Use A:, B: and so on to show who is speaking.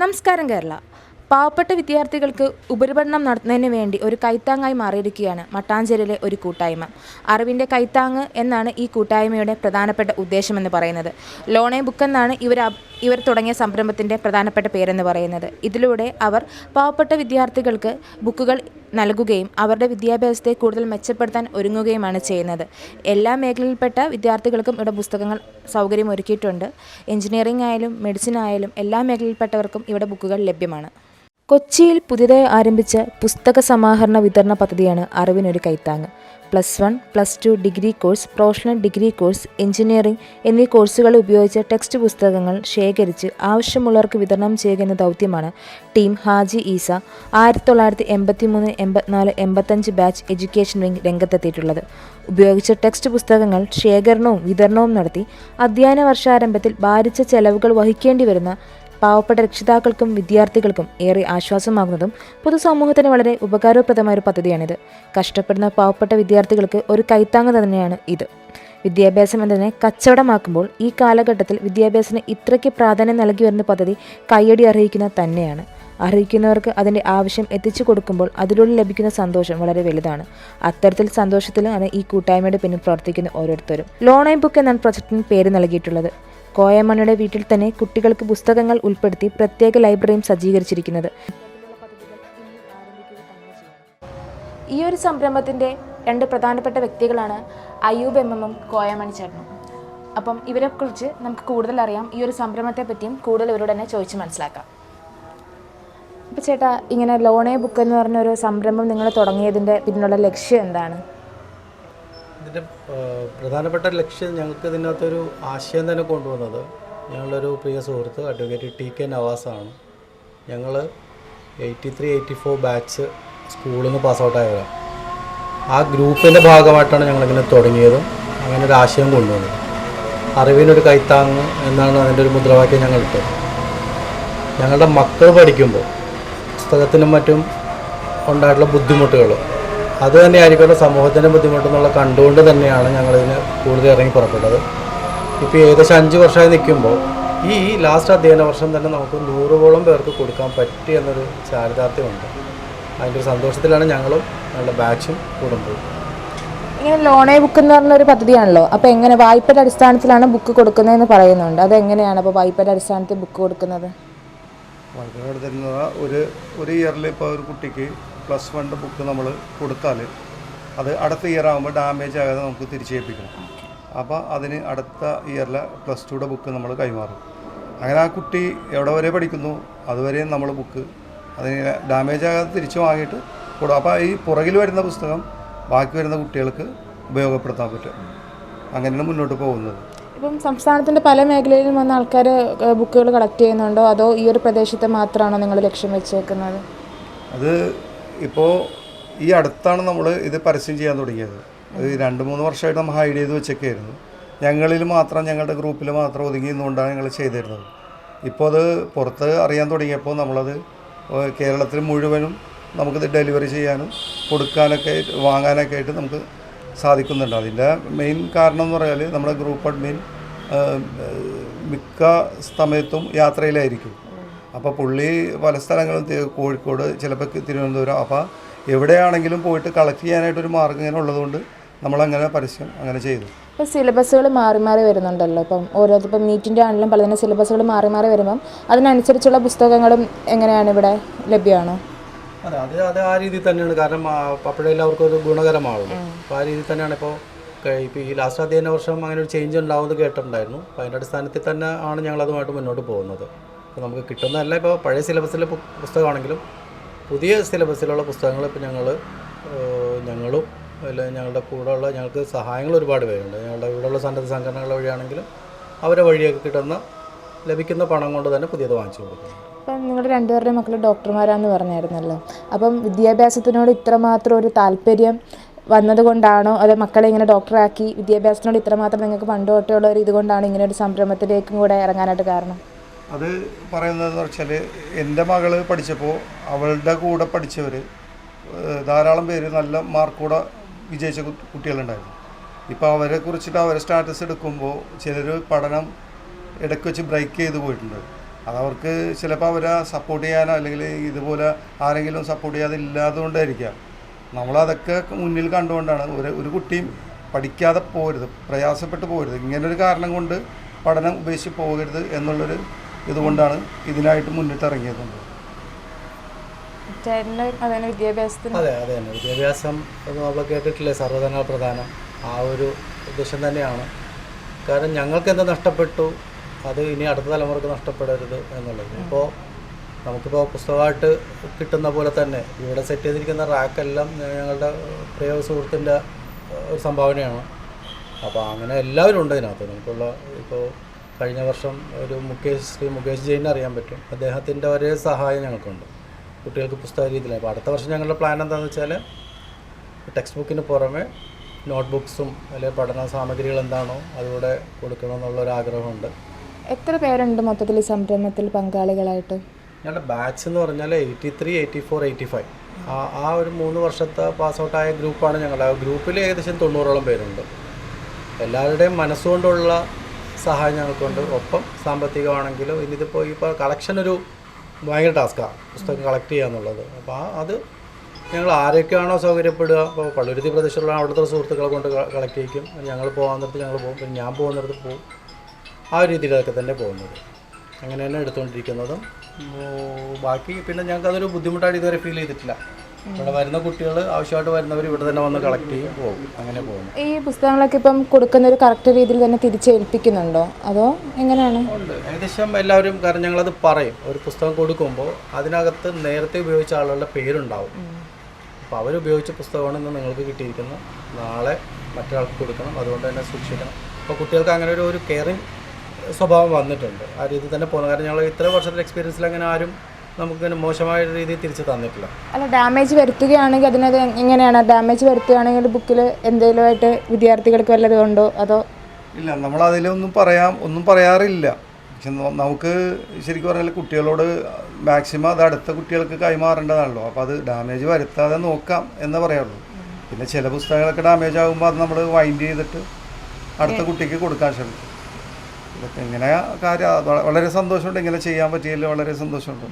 A: നമസ്കാരം കേരള. പാവപ്പെട്ട വിദ്യാർത്ഥികൾക്ക് ഉപരിപഠനം നടത്തുന്നതിന് വേണ്ടി ഒരു കൈത്താങ്ങായി മാറിയിരിക്കുകയാണ് മട്ടാഞ്ചേരിയിലെ ഒരു കൂട്ടായ്മ. അറിവിന്റെ കൈത്താങ് എന്നാണ് ഈ കൂട്ടായ്മയുടെ പ്രധാനപ്പെട്ട ഉദ്ദേശമെന്ന് പറയുന്നത്. ലോണേ ബുക്ക് എന്നാണ് ഇവർ ഇവർ തുടങ്ങിയ സംരംഭത്തിന്റെ പ്രധാനപ്പെട്ട പേരെന്ന് പറയുന്നത്. ഇതിലൂടെ അവർ പാവപ്പെട്ട വിദ്യാർത്ഥികൾക്ക് ബുക്കുകൾ നൽകുകയും അവരുടെ വിദ്യാഭ്യാസത്തെ കൂടുതൽ മെച്ചപ്പെടുത്താൻ ഒരുങ്ങുകയുമാണ് ചെയ്യുന്നത്. എല്ലാ മേഖലയിൽപ്പെട്ട വിദ്യാർത്ഥികൾക്കും ഇവിടെ പുസ്തകങ്ങൾ സൗകര്യം ഒരുക്കിയിട്ടുണ്ട്. എഞ്ചിനീയറിംഗ് ആയാലും മെഡിസിൻ ആയാലും എല്ലാ മേഖലയിൽപ്പെട്ടവർക്കും ഇവിടെ ബുക്കുകൾ ലഭ്യമാണ്. കൊച്ചിയിൽ പുതിയതായി ആരംഭിച്ച പുസ്തക സമാഹരണ വിതരണ പദ്ധതിയാണ് അറിവിനൊരു കൈത്താങ്ങ് plus one plus two degree course professional degree course engineering എന്നീ കോഴ്സുകൾ ഉപയോഗിച്ച ടെക്സ്റ്റ് പുസ്തകങ്ങൾ ശേഖരിച്ച് ആവശ്യമുള്ളവർക്ക് വിതരണം ചെയ്യുക എന്ന ദൗത്യമാണ് ടീം ഹാജി ഈസ. ആയിരത്തി തൊള്ളായിരത്തി എൺപത്തി മൂന്ന് എൺപത്തിനാല് എൺപത്തഞ്ച് ബാച്ച് എഡ്യൂക്കേഷൻ വിംഗ് രംഗത്തെത്തിയിട്ടുള്ളത്. ഉപയോഗിച്ച ടെക്സ്റ്റ് പുസ്തകങ്ങൾ ശേഖരണവും വിതരണവും നടത്തി അധ്യയന വർഷാരംഭത്തിൽ ഭാരിച്ച ചെലവുകൾ വഹിക്കേണ്ടി വരുന്ന പാവപ്പെട്ട രക്ഷിതാക്കൾക്കും വിദ്യാർത്ഥികൾക്കും ഏറെ ആശ്വാസമാകുന്നതും പൊതുസമൂഹത്തിന് വളരെ ഉപകാരപ്രദമായ ഒരു പദ്ധതിയാണിത്. കഷ്ടപ്പെടുന്ന പാവപ്പെട്ട വിദ്യാർത്ഥികൾക്ക് ഒരു കൈത്താങ്ങ് തന്നെയാണ് ഇത്. വിദ്യാഭ്യാസം എന്നതിനെ കച്ചവടമാക്കുമ്പോൾ ഈ കാലഘട്ടത്തിൽ വിദ്യാഭ്യാസത്തിന് ഇത്രയ്ക്ക് പ്രാധാന്യം നൽകി വരുന്ന പദ്ധതി കയ്യടി അർഹിക്കുന്ന തന്നെയാണ്. അർഹിക്കുന്നവർക്ക് അതിന്റെ ആവശ്യം എത്തിച്ചു കൊടുക്കുമ്പോൾ അതിലൂടെ ലഭിക്കുന്ന സന്തോഷം വളരെ വലുതാണ്. അത്തരത്തിൽ സന്തോഷത്തിലാണ് ഈ കൂട്ടായ്മയുടെ പിന്നിൽ പ്രവർത്തിക്കുന്ന ഓരോരുത്തരും. ലോൺ ലോണൈ ബുക്ക് എന്നാണ് പ്രൊജക്ടിന് പേര് നൽകിയിട്ടുള്ളത്. കോയമ്മയുടെ വീട്ടിൽ തന്നെ കുട്ടികൾക്ക് പുസ്തകങ്ങൾ ഉൾപ്പെടുത്തി പ്രത്യേക ലൈബ്രറിയും സജ്ജീകരിച്ചിരിക്കുന്നത്. ഈ ഒരു സംരംഭത്തിന്റെ രണ്ട് പ്രധാനപ്പെട്ട വ്യക്തികളാണ് അയ്യൂബ് എം എമ്മും കോയമണി ചേട്ടനും. അപ്പം ഇവരെക്കുറിച്ച് നമുക്ക് കൂടുതൽ അറിയാം. ഈ ഒരു സംരംഭത്തെ പറ്റിയും കൂടുതൽ ഇവരോട് തന്നെ ചോദിച്ച് മനസ്സിലാക്കാം. അപ്പോൾ ചേട്ടാ ഇങ്ങനെ ലോണേ ബുക്ക് എന്ന് പറഞ്ഞ ഒരു സംരംഭം നിങ്ങൾ തുടങ്ങിയതിന്റെ പിന്നിലുള്ള ലക്ഷ്യം എന്താണ്?
B: ഇതിന്റെ പ്രധാനപ്പെട്ട ലക്ഷ്യം ഞങ്ങൾക്ക് ഇതിനകത്തൊരു ആശയം തന്നെ കൊണ്ടുവന്നത്. ഞങ്ങളൊരു പ്രിയ സുഹൃത്ത് അഡ്വക്കേറ്റ് ടി കെ നവാസാണ്. ഞങ്ങൾ eighty three eighty four batch സ്കൂളിൽ നിന്ന് പാസ് ഔട്ടായവരാണ് ആ ഗ്രൂപ്പിന്റെ ഭാഗമായിട്ടാണ് ഞങ്ങളിങ്ങനെ തുടങ്ങിയതും അങ്ങനെ ഒരു ആശയം കൊണ്ടുവന്നത്. അറിവിനൊരു കൈത്താങ്ങ് എന്നാണ് അതിന്റെ ഒരു മുദ്രാവാക്യം ഞങ്ങൾ ഇട്ടത്. ഞങ്ങളുടെ മക്കൾ പഠിക്കുമ്പോൾ പുസ്തകത്തിനും മറ്റും ഉണ്ടായിട്ടുള്ള ബുദ്ധിമുട്ടുകൾ അത് തന്നെയായിരിക്കുമല്ലോ സമൂഹത്തിന്റെ ബുദ്ധിമുട്ടെന്നുള്ള കണ്ടുകൊണ്ട് തന്നെയാണ് ഞങ്ങളിതിന് കൂടുതൽ ഇറങ്ങി പുറപ്പെട്ടത്. ഇപ്പോൾ ഏകദേശം അഞ്ച് വർഷമായി നിൽക്കുമ്പോൾ ഈ ലാസ്റ്റ് അധ്യയന വർഷം തന്നെ നമുക്ക് നൂറോളം പേർക്ക് കൊടുക്കാൻ പറ്റി എന്നൊരു ചാരിതാർത്ഥ്യമുണ്ട്. അതിന്റെ ഒരു സന്തോഷത്തിലാണ് ഞങ്ങളും ഞങ്ങളുടെ ബാച്ചും കൂടുമ്പോൾ
A: ഇങ്ങനെ ലോണേ ബുക്ക് എന്ന് പറഞ്ഞ ഒരു പദ്ധതിയാണല്ലോ. അപ്പോൾ എങ്ങനെ വായ്പയുടെ അടിസ്ഥാനത്തിലാണ് ബുക്ക് കൊടുക്കുന്നതെന്ന് പറയുന്നുണ്ട്. അത് എങ്ങനെയാണ് അപ്പോൾ വായ്പയുടെ അടിസ്ഥാനത്തിൽ ബുക്ക് കൊടുക്കുന്നത്?
C: വായ്പയുടെ ഒരു ഒരു ഇയറിൽ ഇപ്പോൾ ഒരു കുട്ടിക്ക് പ്ലസ് വൺ ബുക്ക് നമ്മൾ കൊടുത്താൽ അത് അടുത്ത ഇയർ ആകുമ്പോൾ ഡാമേജ് ആകാതെ നമുക്ക് തിരിച്ചേൽപ്പിക്കണം അപ്പോൾ അതിന് അടുത്ത ഇയറിലെ പ്ലസ് ടുയുടെ ബുക്ക് നമ്മൾ കൈമാറും. അങ്ങനെ ആ കുട്ടി എവിടെ വരെ പഠിക്കുന്നു അതുവരെയും നമ്മൾ ബുക്ക് അതിന് ഡാമേജ് ആകാതെ തിരിച്ചു വാങ്ങിയിട്ട് കൊടുക്കും അപ്പോൾ ഈ പുറകിൽ വരുന്ന പുസ്തകം ബാക്കി വരുന്ന കുട്ടികൾക്ക് ഉപയോഗപ്പെടുത്താൻ പറ്റും. അങ്ങനെയാണ് മുന്നോട്ട് പോകുന്നത്.
A: ഇപ്പം സംസ്ഥാനത്തിന്റെ പല മേഖലയിലും വന്ന ആൾക്കാർ ബുക്കുകൾ കളക്ട് ചെയ്യുന്നുണ്ടോ? അതോ ഈ ഒരു പ്രദേശത്തെ മാത്രമാണോ നിങ്ങൾ ലക്ഷ്യം വെച്ചേക്കുന്നത്?
C: അത് ഇപ്പോൾ ഈ അടുത്താണ് നമ്മൾ ഇത് പരസ്യം ചെയ്യാൻ തുടങ്ങിയത്. രണ്ട് മൂന്ന് വർഷമായിട്ട് നമ്മൾ ഹൈഡ് ചെയ്ത് വെച്ചൊക്കെയായിരുന്നു. ഞങ്ങളിൽ മാത്രം ഞങ്ങളുടെ ഗ്രൂപ്പിൽ മാത്രം ഒതുങ്ങി നിന്നുകൊണ്ടാണ് ഞങ്ങൾ ചെയ്തിരുന്നത്. ഇപ്പോൾ അത് പുറത്ത് അറിയാൻ തുടങ്ങിയപ്പോൾ നമ്മളത് കേരളത്തിൽ മുഴുവനും നമുക്കിത് ഡെലിവറി ചെയ്യാനും കൊടുക്കാനൊക്കെ വാങ്ങാനൊക്കെ ആയിട്ട് നമുക്ക് സാധിക്കുന്നുണ്ട്. അതിന്റെ മെയിൻ കാരണം എന്ന് പറഞ്ഞാൽ നമ്മുടെ ഗ്രൂപ്പ് അഡ്മിൻ മിക്ക സമയത്തും യാത്രയിലായിരിക്കും. അപ്പോൾ പുള്ളി പല സ്ഥലങ്ങളും കോഴിക്കോട് ചിലപ്പോൾ തിരുവനന്തപുരം അപ്പോൾ എവിടെയാണെങ്കിലും പോയിട്ട് കളക്ട് ചെയ്യാനായിട്ടൊരു മാർഗം ഇങ്ങനെ ഉള്ളതുകൊണ്ട് നമ്മളങ്ങനെ പരസ്യം അങ്ങനെ ചെയ്തു.
A: ഇപ്പോൾ സിലബസുകൾ മാറി മാറി വരുന്നുണ്ടല്ലോ. ഇപ്പം ഓരോ ഇപ്പം നീറ്റിന്റെ ആണെങ്കിലും പലതിനും സിലബസുകൾ മാറി മാറി വരുമ്പം അതിനനുസരിച്ചുള്ള പുസ്തകങ്ങളും എങ്ങനെയാണ് ഇവിടെ ലഭ്യമാണോ?
B: അതെ അത് അത് ആ രീതിയിൽ തന്നെയാണ്. കാരണം അപ്പോഴേ എല്ലാവർക്കും ഒരു ഗുണകരമാവുള്ളൂ. അപ്പോൾ ആ രീതിയിൽ തന്നെയാണ് ഇപ്പോൾ ഇപ്പോൾ ഈ ലാസ്റ്റ് അധ്യയന വർഷം അങ്ങനെ ഒരു ചേഞ്ച് ഉണ്ടാവുമെന്ന് കേട്ടിട്ടുണ്ടായിരുന്നു. അപ്പോൾ അതിന്റെ അടിസ്ഥാനത്തിൽ തന്നെ ആണ് ഞങ്ങൾ അതുമായിട്ട് മുന്നോട്ട് പോകുന്നത്. അപ്പോൾ നമുക്ക് കിട്ടുന്നതല്ല ഇപ്പോൾ പഴയ സിലബസിലെ പുസ്തകമാണെങ്കിലും പുതിയ സിലബസിലുള്ള പുസ്തകങ്ങൾ ഇപ്പോൾ ഞങ്ങൾ ഞങ്ങളും അല്ല ഞങ്ങളുടെ കൂടെയുള്ള ഞങ്ങൾക്ക് സഹായങ്ങൾ ഒരുപാട് പേരുണ്ട്. ഞങ്ങളുടെ ഇവിടെയുള്ള സന്നദ്ധ സംഘടനകൾ വഴിയാണെങ്കിലും അവരെ വഴിയൊക്കെ കിട്ടുന്ന ലഭിക്കുന്ന പണം കൊണ്ട് തന്നെ പുതിയത് വാങ്ങിച്ചു കൊടുക്കുന്നു.
A: ഇപ്പം നിങ്ങളുടെ രണ്ടുപേരുടെ മക്കൾ ഡോക്ടർമാരാന്ന് പറഞ്ഞായിരുന്നല്ലോ. അപ്പം വിദ്യാഭ്യാസത്തിനോട് ഇത്രമാത്രം ഒരു താല്പര്യം വന്നതുകൊണ്ടാണോ? അതോ മക്കളെ ഇങ്ങനെ ഡോക്ടറാക്കി വിദ്യാഭ്യാസത്തിനോട് ഇത്രമാത്രം നിങ്ങൾക്ക് പണ്ട് തൊട്ടേ ഉള്ള ഒരു ഇതുകൊണ്ടാണ് ഇങ്ങനെ ഒരു സംരംഭത്തിലേക്കും കൂടെ ഇറങ്ങാനായിട്ട് കാരണം?
C: അത് പറയുന്നതെന്ന് വെച്ചാൽ എന്റെ മകൾ പഠിച്ചപ്പോൾ അവളുടെ കൂടെ പഠിച്ചവർ ധാരാളം പേര് നല്ല മാർക്കൂടെ വിജയിച്ച കുട്ടികളുണ്ടായിരുന്നു. ഇപ്പോൾ അവരെ കുറിച്ചിട്ട് അവരെ സ്റ്റാറ്റസ് എടുക്കുമ്പോൾ ചിലർ പഠനം ഇടയ്ക്ക് വെച്ച് ബ്രേക്ക് ചെയ്ത് പോയിട്ടുണ്ട്. അത് അവർക്ക് ചിലപ്പോൾ അവരെ സപ്പോർട്ട് ചെയ്യാനോ അല്ലെങ്കിൽ ഇതുപോലെ ആരെങ്കിലും സപ്പോർട്ട് ചെയ്യാതെ ഇല്ലാത്തതുകൊണ്ടായിരിക്കാം. നമ്മളതൊക്കെ മുന്നിൽ കണ്ടുകൊണ്ടാണ് ഒരു ഒരു കുട്ടിയും പഠിക്കാതെ പോകരുത് പ്രയാസപ്പെട്ട് പോകരുത് ഇങ്ങനൊരു കാരണം കൊണ്ട് പഠനം ഉപേക്ഷിച്ച് പോകരുത് എന്നുള്ളൊരു ഇതുകൊണ്ടാണ് ഇതിനായിട്ട് മുന്നിട്ടിറങ്ങിയത്
A: ഇറങ്ങിയത്. അതിന് വിദ്യാഭ്യാസത്തിന്?
B: അതെ അതെ തന്നെ. വിദ്യാഭ്യാസം എന്ന് നമ്മൾ കേട്ടിട്ടില്ലേ സർവധന പ്രധാനം. ആ ഒരു ഉദ്ദേശം തന്നെയാണ്. കാരണം ഞങ്ങൾക്ക് എന്താ നഷ്ടപ്പെട്ടു അത് ഇനി അടുത്ത തലമുറയ്ക്ക് നഷ്ടപ്പെടരുത് എന്നുള്ളത്. ഇപ്പോൾ നമുക്കിപ്പോൾ പുസ്തകമായിട്ട് കിട്ടുന്ന പോലെ തന്നെ ഇവിടെ സെറ്റ് ചെയ്തിരിക്കുന്ന റാക്കെല്ലാം ഞങ്ങളുടെ പ്രിയ സുഹൃത്തിന്റെ ഒരു സംഭാവനയാണ്. അപ്പോൾ അങ്ങനെ എല്ലാവരും ഉണ്ട് ഇതിനകത്ത്. നമുക്കുള്ള ഇപ്പോൾ കഴിഞ്ഞ വർഷം ഒരു മുകേഷ് ശ്രീ മുകേഷ് ജെയിനെ അറിയാൻ പറ്റും. അദ്ദേഹത്തിന്റെ ഒരേ സഹായം ഞങ്ങൾക്കുണ്ട്. കുട്ടികൾക്ക് പുസ്തക രീതിയിൽ അപ്പോൾ അടുത്ത വർഷം ഞങ്ങളുടെ പ്ലാൻ എന്താണെന്ന് വെച്ചാൽ ടെക്സ്റ്റ് ബുക്കിന് പുറമെ നോട്ട് ബുക്സും അല്ലെങ്കിൽ പഠന സാമഗ്രികൾ എന്താണോ അതുകൂടെ കൊടുക്കണം എന്നുള്ളൊരു ആഗ്രഹമുണ്ട്.
A: എത്ര പേരുണ്ട് മൊത്തത്തിൽ സംരംഭത്തിൽ പങ്കാളികളായിട്ട്?
B: ഞങ്ങളുടെ ബാച്ച് എന്ന് പറഞ്ഞാൽ eighty three eighty four eighty five ആ ആ ഒരു മൂന്ന് വർഷത്തെ പാസ് ഔട്ടായ ഗ്രൂപ്പാണ് ഞങ്ങളുടെ. ആ ഗ്രൂപ്പിൽ ഏകദേശം തൊണ്ണൂറോളം പേരുണ്ട്. എല്ലാവരുടെയും മനസ്സുകൊണ്ടുള്ള സഹായം ഞങ്ങൾക്കുണ്ട് ഒപ്പം സാമ്പത്തികമാണെങ്കിലും ഇനിയിപ്പോൾ ഇപ്പോൾ കളക്ഷൻ ഒരു ഭയങ്കര ടാസ്ക്കാണ് പുസ്തകം കളക്ട് ചെയ്യുക എന്നുള്ളത് അപ്പോൾ ആ അത് ഞങ്ങൾ ആരൊക്കെയാണോ സൗകര്യപ്പെടുക ഇപ്പോൾ പള്ളുരുത്തി പ്രദേശത്തുള്ള അവിടുത്തെ സുഹൃത്തുക്കളെ കൊണ്ട് കളക്ട് ചെയ്യിക്കും. ഞങ്ങൾ പോകാൻ നിർത്തി ഞങ്ങൾ പോകും. പിന്നെ ഞാൻ പോകുന്നിടത്ത് പോകും. ആ ഒരു രീതിയിലൊക്കെ തന്നെ പോകുന്നത്. അങ്ങനെ തന്നെ എടുത്തുകൊണ്ടിരിക്കുന്നതും ബാക്കി പിന്നെ ഞങ്ങൾക്ക് അതൊരു ബുദ്ധിമുട്ടായിട്ട് ഇതുവരെ ഫീൽ ചെയ്തിട്ടില്ല. ഇവിടെ വരുന്ന കുട്ടികൾ ആവശ്യമായിട്ട് വരുന്നവർ ഇവിടെ തന്നെ വന്ന് കളക്ട് ചെയ്യും പോകും. അങ്ങനെ പോകും
A: ഈ പുസ്തകങ്ങളൊക്കെ ഇപ്പം കൊടുക്കുന്ന ഒരു കറക്റ്റ് രീതിയിൽ തന്നെ തിരിച്ചേൽപ്പിക്കുന്നുണ്ടോ? അതോ എങ്ങനെയാണ്?
B: ഏകദേശം എല്ലാവരും കാരണം ഞങ്ങളത് പറയും. ഒരു പുസ്തകം കൊടുക്കുമ്പോൾ അതിനകത്ത് നേരത്തെ ഉപയോഗിച്ച ആളുകളുടെ പേരുണ്ടാവും. അപ്പോൾ അവരുപയോഗിച്ച പുസ്തകമാണ് ഇന്ന് നിങ്ങൾക്ക് കിട്ടിയിരിക്കുന്നത്. നാളെ മറ്റൊരാൾക്ക് കൊടുക്കണം. അതുകൊണ്ട് തന്നെ സൂക്ഷിക്കണം. അപ്പോൾ കുട്ടികൾക്ക് അങ്ങനെ ഒരു ഒരു കെയറിങ് സ്വഭാവം വന്നിട്ടുണ്ട്. ആ രീതിയിൽ തന്നെ പോകുന്നത് കാരണം ഞങ്ങൾ ഇത്ര വർഷത്തെ എക്സ്പീരിയൻസിൽ അങ്ങനെ ആരും നമുക്ക് മോശമായ രീതിയിൽ തിരിച്ചു തന്നിട്ടില്ല.
A: അല്ല ഡാമേജ് വരുത്തുകയാണെങ്കിൽ അതിനത് എങ്ങനെയാണ്? ഡാമേജ് വരുത്തുകയാണെങ്കിൽ ബുക്കിൽ എന്തെങ്കിലുമായിട്ട് വിദ്യാർത്ഥികൾക്ക് വല്ലതും ഉണ്ടോ? അതോ?
C: ഇല്ല നമ്മൾ അതിലൊന്നും പറയാം ഒന്നും പറയാറില്ല. പക്ഷെ നമുക്ക് ശരിക്കും പറഞ്ഞാൽ കുട്ടികളോട് മാക്സിമം അത് അടുത്ത കുട്ടികൾക്ക് കൈമാറേണ്ടതാണല്ലോ. അപ്പോൾ അത് ഡാമേജ് വരുത്താതെ നോക്കാം എന്ന് പറയാറുള്ളൂ പിന്നെ ചില പുസ്തകങ്ങളൊക്കെ ഡാമേജ് ആകുമ്പോൾ അത് നമ്മൾ വൈൻഡ് ചെയ്തിട്ട് അടുത്ത കുട്ടിക്ക് കൊടുക്കാൻ ശ്രമിക്കും. ഇതൊക്കെ ഇങ്ങനെ കാര്യം? വളരെ സന്തോഷമുണ്ട്. ഇങ്ങനെ ചെയ്യാൻ പറ്റിയതിൽ വളരെ സന്തോഷമുണ്ട്.